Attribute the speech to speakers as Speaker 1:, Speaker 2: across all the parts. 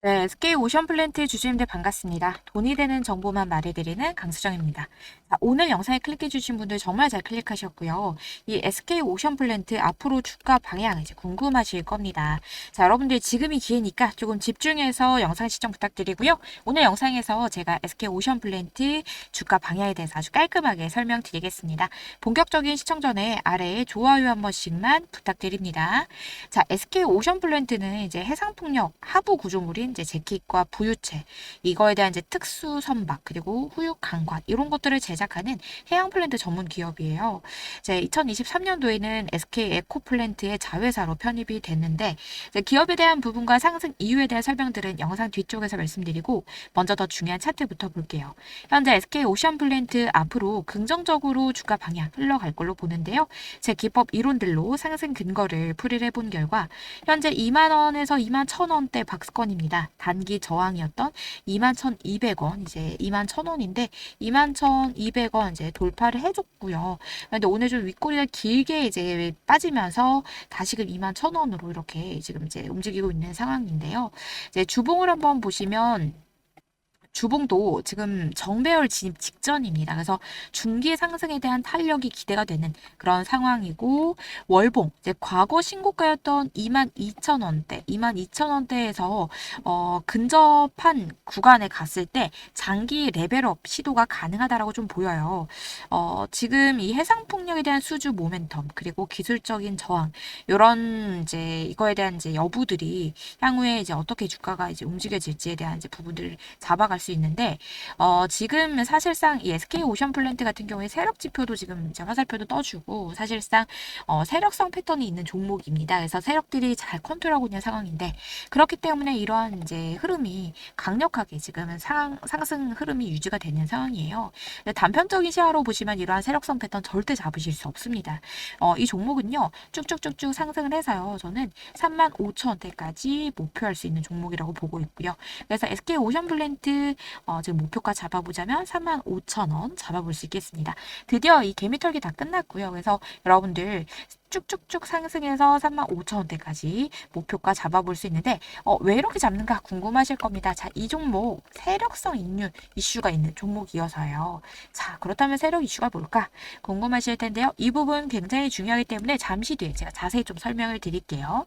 Speaker 1: 네, SK 오션 플랜트 주주님들 반갑습니다. 돈이 되는 정보만 말해드리는 강수정입니다. 자, 오늘 영상에 클릭해주신 분들 정말 잘 클릭하셨고요. 이 SK 오션 플랜트 앞으로 주가 방향 이제 궁금하실 겁니다. 자, 여러분들 지금이 기회니까 조금 집중해서 영상 시청 부탁드리고요. 오늘 영상에서 제가 SK 오션 플랜트 주가 방향에 대해서 아주 깔끔하게 설명드리겠습니다. 본격적인 시청 전에 아래에 좋아요 한 번씩만 부탁드립니다. 자, SK 오션 플랜트는 이제 해상풍력 하부 구조물인 이제 재킷과 부유체 이거에 대한 이제 특수 선박 그리고 후유 강관 이런 것들을 제작하는 해양 플랜트 전문 기업이에요. 이제 2023년도에는 SK 에코 플랜트의 자회사로 편입이 됐는데 기업에 대한 부분과 상승 이유에 대한 설명들은 영상 뒤쪽에서 말씀드리고 먼저 더 중요한 차트부터 볼게요. 현재 SK 오션 플랜트 앞으로 긍정적으로 주가 방향 흘러갈 걸로 보는데요. 제 기법 이론들로 상승 근거를 풀이를 해본 결과 현재 2만 원에서 2만 1천 원대 박스권입니다. 단기 저항이었던 2만 1,200원 이제 2만 1천 원인데 2만 1,200원 이제 돌파를 해줬고요. 근데 오늘 좀 윗꼬리가 길게 이제 빠지면서 다시금 2만 1천 원으로 이렇게 지금 이제 움직이고 있는 상황인데요. 이제 주봉을 한번 보시면 주봉도 지금 정배열 진입 직전입니다. 그래서 중기 상승에 대한 탄력이 기대가 되는 그런 상황이고 월봉 이제 과거 신고가였던 22,000원대, 22,000원대에서 어 근접한 구간에 갔을 때 장기 레벨업 시도가 가능하다라고 좀 보여요. 어 지금 이 해상 폭력에 대한 수주 모멘텀 그리고 기술적인 저항 요런 이제 이거에 대한 이제 여부들이 향후에 이제 어떻게 주가가 이제 움직여질지에 대한 이제 부분들을 잡아갈 수 있는데 어, 지금 사실상 이 SK 오션 플랜트 같은 경우에 세력 지표도 지금 이제 화살표도 떠주고 사실상 어, 세력성 패턴이 있는 종목입니다. 그래서 세력들이 잘 컨트롤하고 있는 상황인데 그렇기 때문에 이러한 이제 흐름이 강력하게 지금은 상, 상승 흐름이 유지가 되는 상황이에요. 단편적인 시야로 보시면 이러한 세력성 패턴 절대 잡으실 수 없습니다. 어, 이 종목은요 쭉쭉쭉쭉 상승을 해서요 저는 3만 5천 원대까지 목표할 수 있는 종목이라고 보고 있고요. 그래서 SK 오션 플랜트 어, 지금 목표가 잡아보자면 3만 5천 원 잡아볼 수 있겠습니다. 드디어 이 개미털기 다 끝났고요. 그래서 여러분들 쭉쭉쭉 상승해서 3만 5천 원대까지 목표가 잡아볼 수 있는데 어, 왜 이렇게 잡는가 궁금하실 겁니다. 자, 이 종목 세력성 인류 이슈가 있는 종목이어서요. 자, 그렇다면 세력 이슈가 뭘까 궁금하실 텐데요. 이 부분 굉장히 중요하기 때문에 잠시 뒤에 제가 자세히 좀 설명을 드릴게요.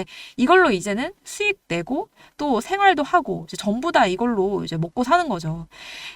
Speaker 1: 이걸로 이제는 수익 내고 또 생활도 하고 전부 다 이걸로 이제 먹고 사는 거죠.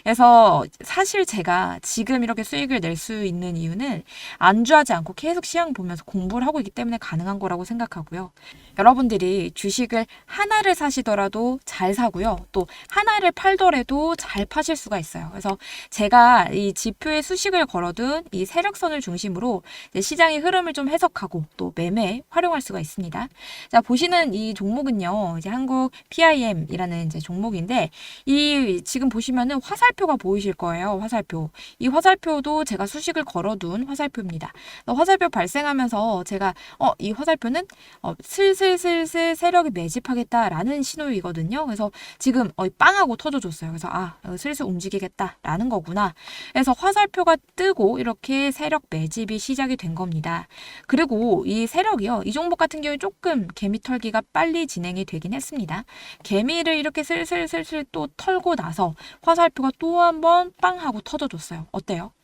Speaker 1: 그래서 사실 제가 지금 이렇게 수익을 낼 수 있는 이유는 안주하지 않고 계속 시황 보면서 공부를 하고 있기 때문에 가능한 거라고 생각하고요. 여러분들이 주식을 하나를 사시더라도 잘 사고요. 또 하나를 팔더라도 잘 파실 수가 있어요. 그래서 제가 이 지표에 수식을 걸어둔 이 세력선을 중심으로 시장의 흐름을 좀 해석하고 또 매매에 활용할 수가 있습니다. 자, 보시는 이 종목은요, 이제 한국 PIM이라는 이제 종목인데, 이 지금 보시면은 화살표가 보이실 거예요. 화살표. 이 화살표도 제가 수식을 걸어둔 화살표입니다. 어, 화살표 발생하면서 제가, 어, 이 화살표는 어, 슬슬 슬슬 세력이 매집하겠다라는 신호이거든요. 그래서 지금 어, 빵하고 터져줬어요. 그래서 아, 어, 슬슬 움직이겠다라는 거구나. 그래서 화살표가 뜨고 이렇게 세력 매집이 시작이 된 겁니다. 그리고 이 세력이요. 이 종목 같은 경우에 조금 개미 털기가 빨리 진행이 되긴 했습니다. 개미를 이렇게 슬슬슬슬 또 털고 나서 화살표가 또 한 번 빵 하고 터져줬어요. 어때요?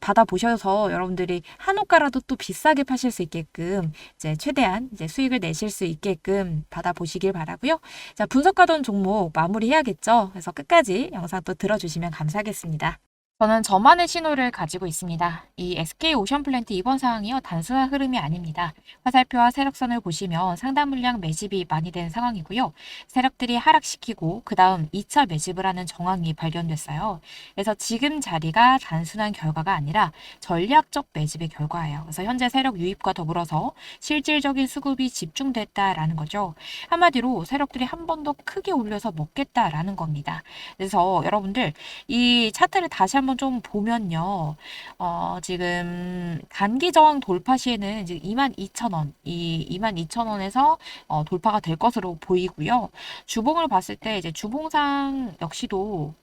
Speaker 1: 받아보셔서 여러분들이 한옥가라도 또 비싸게 파실 수 있게끔 이제 최대한 이제 수익을 내실 수 있게끔 받아보시길 바라고요. 자, 분석하던 종목 마무리해야겠죠. 그래서 끝까지 영상 또 들어주시면 감사하겠습니다. 저는 저만의 신호를 가지고 있습니다. 이 SK 오션플랜트 이번 상황이요 단순한 흐름이 아닙니다. 화살표와 세력선을 보시면 상당 물량 매집이 많이 된 상황이고요. 세력들이 하락시키고 그 다음 2차 매집을 하는 정황이 발견됐어요. 그래서 지금 자리가 단순한 결과가 아니라 전략적 매집의 결과예요. 그래서 현재 세력 유입과 더불어서 실질적인 수급이 집중됐다라는 거죠. 한마디로 세력들이 한 번 더 크게 올려서 먹겠다라는 겁니다. 그래서 여러분들 이 차트를 다시 한번 한번 좀 보면요. 어, 지금 단기 저항 돌파 시에는 이제 22,000원, 이 22,000원에서 어, 돌파가 될 것으로 보이고요. 주봉을 봤을 때 이제 주봉상 역시도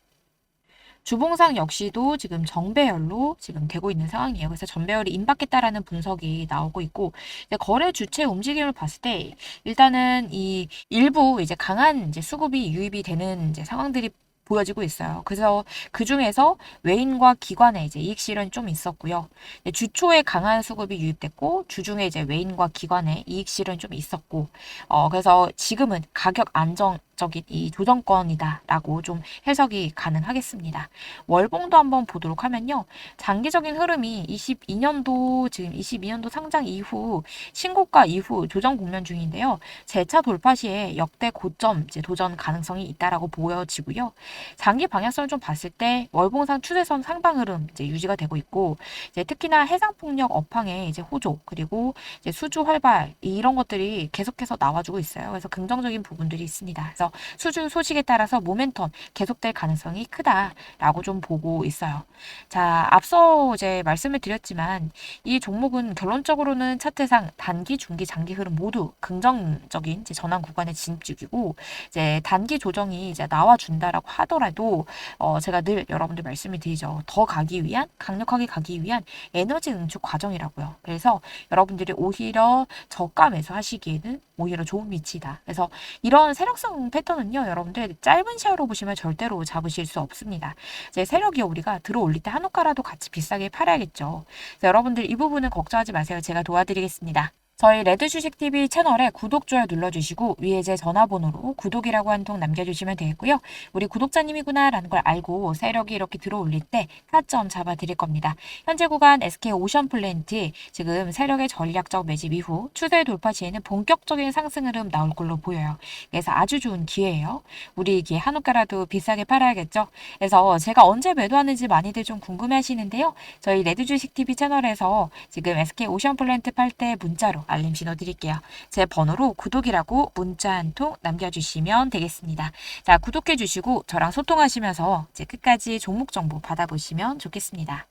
Speaker 1: 주봉상 역시도 지금 정배열로 지금 되고 있는 상황이에요. 그래서 전배열이 임박했다라는 분석이 나오고 있고 거래 주체 움직임을 봤을 때 일단은 이 일부 이제 강한 이제 수급이 유입이 되는 이제 상황들이 보여지고 있어요. 그래서 그 중에서 외인과 기관의 이제 이익 실현이 좀 있었고요. 주초에 강한 수급이 유입됐고 주중에 이제 외인과 기관의 이익 실현이 좀 있었고, 어 그래서 지금은 가격 안정 적인 이 조정권이다라고 좀 해석이 가능하겠습니다. 월봉도 한번 보도록 하면요. 장기적인 흐름이 22년도 지금 22년도 상장 이후 신고가 이후 조정 국면 중인데요. 재차 돌파 시에 역대 고점 이제 도전 가능성이 있다라고 보여지고요. 장기 방향성을 좀 봤을 때 월봉상 추세선 상방 흐름 이제 유지가 되고 있고 이제 특히나 해상 폭력 업황의 이제 호조 그리고 이제 수주 활발 이런 것들이 계속해서 나와주고 있어요. 그래서 긍정적인 부분들이 있습니다. 그래서 그래서 수준 소식에 따라서 모멘텀 계속될 가능성이 크다라고 좀 보고 있어요. 자, 앞서 이제 말씀을 드렸지만 이 종목은 결론적으로는 차트상 단기, 중기, 장기 흐름 모두 긍정적인 이제 전환 구간에 진입 중이고 이제 단기 조정이 이제 나와 준다라고 하더라도 어 제가 늘 여러분들 말씀을 드리죠. 더 가기 위한 강력하게 가기 위한 에너지 응축 과정이라고요. 그래서 여러분들이 오히려 저가 매수하시기에는 오히려 좋은 위치다. 그래서 이런 세력성 패턴은요, 여러분들 짧은 시야로 보시면 절대로 잡으실 수 없습니다. 이제 세력이 우리가 들어올릴 때 한옥가라도 같이 비싸게 팔아야겠죠. 여러분들 이 부분은 걱정하지 마세요. 제가 도와드리겠습니다. 저희 레드 주식TV 채널에 구독, 좋아요 눌러주시고 위에 제 전화번호로 구독이라고 한 통 남겨주시면 되겠고요. 우리 구독자님이구나 라는 걸 알고 세력이 이렇게 들어올릴 때 타점 잡아드릴 겁니다. 현재 구간 SK 오션 플랜트 지금 세력의 전략적 매집 이후 추세 돌파 시에는 본격적인 상승 흐름 나올 걸로 보여요. 그래서 아주 좋은 기회예요. 우리 이게 한우가라도 비싸게 팔아야겠죠. 그래서 제가 언제 매도하는지 많이들 좀 궁금해 하시는데요. 저희 레드 주식TV 채널에서 지금 SK 오션 플랜트 팔 때 문자로 알림 신호 드릴게요. 제 번호로 구독이라고 문자 한 통 남겨주시면 되겠습니다. 자, 구독해 주시고 저랑 소통하시면서 이제 끝까지 종목 정보 받아보시면 좋겠습니다.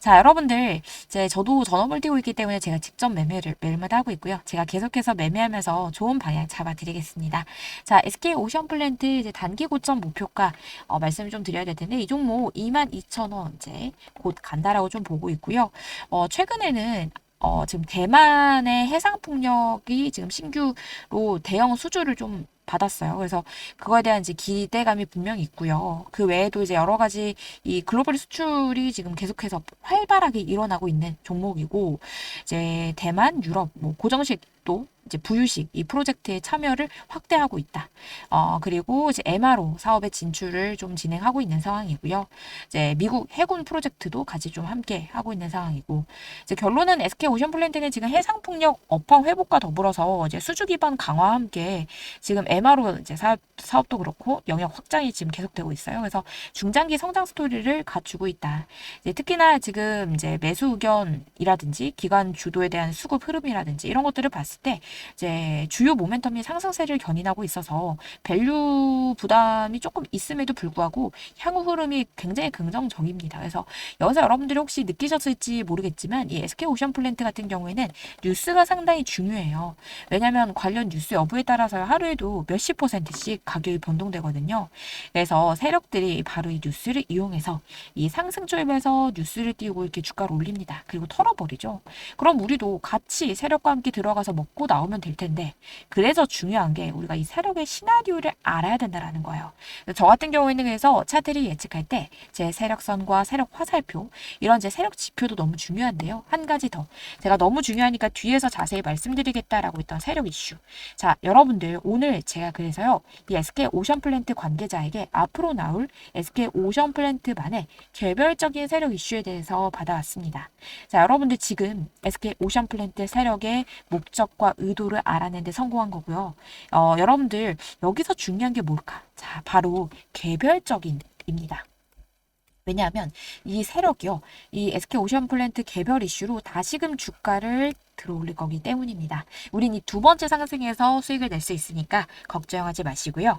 Speaker 1: 자, 여러분들, 이제 저도 전업을 뛰고 있기 때문에 제가 직접 매매를 매매를 하고 있고요. 제가 계속해서 매매하면서 좋은 방향 잡아드리겠습니다. 자, SK 오션 플랜트 이제 단기 고점 목표가 어, 말씀을 좀 드려야 될 텐데 이 종목 22,000원 이제 곧 간다라고 좀 보고 있고요. 어, 최근에는 어, 지금 대만의 해상 폭력이 지금 신규로 대형 수주를 좀 받았어요. 그래서 그거에 대한 이제 기대감이 분명히 있고요. 그 외에도 이제 여러 가지 이 글로벌 수출이 지금 계속해서 활발하게 일어나고 있는 종목이고 이제 대만, 유럽, 뭐 고정식도 이제 부유식 이 프로젝트에 참여를 확대하고 있다. 어, 그리고 이제 MRO 사업의 진출을 좀 진행하고 있는 상황이고요. 이제 미국 해군 프로젝트도 같이 좀 함께 하고 있는 상황이고 이제 결론은 SK 오션 플랜트는 지금 해상 폭력 업황 회복과 더불어서 이제 수주 기반 강화와 함께 지금 MRO 이제 사업, 사업도 그렇고 영역 확장이 지금 계속되고 있어요. 그래서 중장기 성장 스토리를 갖추고 있다. 이제 특히나 지금 이제 매수 의견이라든지 기관 주도에 대한 수급 흐름이라든지 이런 것들을 봤을 때 이제 주요 모멘텀이 상승세를 견인하고 있어서 밸류 부담이 조금 있음에도 불구하고 향후 흐름이 굉장히 긍정적입니다. 그래서 여기서 여러분들이 혹시 느끼셨을지 모르겠지만 이 SK 오션 플랜트 같은 경우에는 뉴스가 상당히 중요해요. 왜냐하면 관련 뉴스 여부에 따라서 하루에도 몇십 퍼센트씩 가격이 변동되거든요. 그래서 세력들이 바로 이 뉴스를 이용해서 이 상승 쪽에서 뉴스를 띄우고 이렇게 주가를 올립니다. 그리고 털어버리죠. 그럼 우리도 같이 세력과 함께 들어가서 먹고 나 오면 될 텐데 그래서 중요한 게 우리가 이 세력의 시나리오를 알아야 된다라는 거예요. 저 같은 경우에는 그래서 차트를 예측할 때 제 세력선과 세력 화살표 이런 제 세력 지표도 너무 중요한데요. 한 가지 더 제가 너무 중요하니까 뒤에서 자세히 말씀드리겠다라고 했던 세력 이슈. 자, 여러분들 오늘 제가 그래서요. 이 SK 오션플랜트 관계자에게 앞으로 나올 SK 오션플랜트만의 개별적인 세력 이슈에 대해서 받아왔습니다. 자, 여러분들 지금 SK 오션플랜트 세력의 목적과 의 도를 알아내는 데 성공한 거고요. 어, 여러분들 여기서 중요한 게 뭘까? 자, 바로 개별적인입니다. 왜냐하면 이 세력이요, 이 SK 오션 플랜트 개별 이슈로 다시금 주가를 들어올릴 거기 때문입니다. 우린 이 두 번째 상승에서 수익을 낼 수 있으니까 걱정하지 마시고요.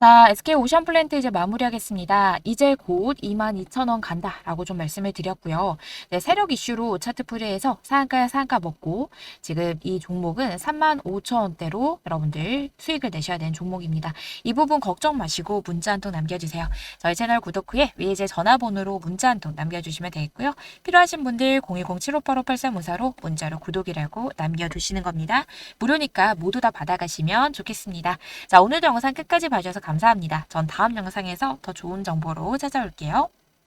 Speaker 1: 자, SK 오션 플랜트 이제 마무리하겠습니다. 이제 곧 22,000원 간다 라고 좀 말씀을 드렸고요. 네, 세력 이슈로 차트 프리에서 상한가야 상한가 먹고 지금 이 종목은 35,000원대로 여러분들 수익을 내셔야 되는 종목입니다. 이 부분 걱정 마시고 문자 한 통 남겨주세요. 저희 채널 구독 후에 위에 제 전화번호로 문자 한 통 남겨주시면 되겠고요. 필요하신 분들 010-7585-8354로 문자로 구독이라고 남겨두시는 겁니다. 무료니까 모두 다 받아가시면 좋겠습니다. 자, 오늘도 영상 끝까지 봐주셔서 감사합니다. 전 다음 영상에서 더 좋은 정보로 찾아올게요.